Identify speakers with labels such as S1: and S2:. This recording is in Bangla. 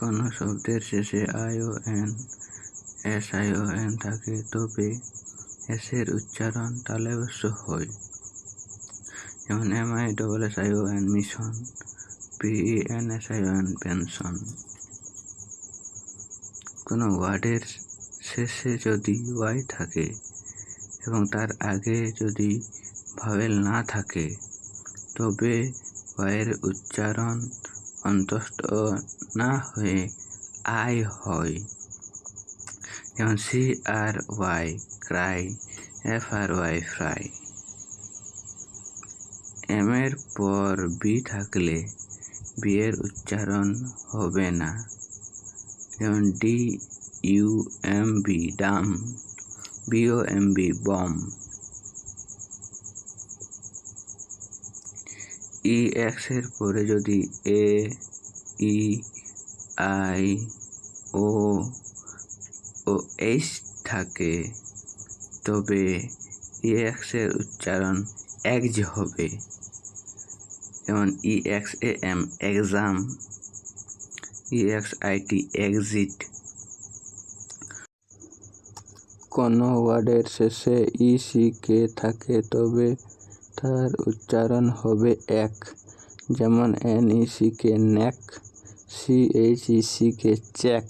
S1: কোনো শব্দের শেষে আই ও এন থাকে। তবে এসের উচ্চারণ তালব্যস্ত হয়। যেমন M I double S I O N mission, P N S I O N pension. কোনো ওয়ার্ডের শেষে যদি ওয়াই থাকে এবং তার আগে যদি ভাওয়েল না থাকে, তবে ওয়াইয়ের উচ্চারণ অন্তস্থ না হয়ে আই হয় যেমন C R Y cry F R Y fry M এর পর বি থাকলে বি এর উচ্চারণ হবে না। যেমন D U M B dumb B O M B bomb E এক্সের পরে যদি এ E I O O H থাকে, তবে ই এক্সের উচ্চারণ একজ হবে। যেমন E X A M exam E X I T exit কোনো ওয়ার্ডের শেষে ই সি কে থাকে, তবে তার উচ্চারণ হবে এক, যেমন N E C K neck C H E C K check.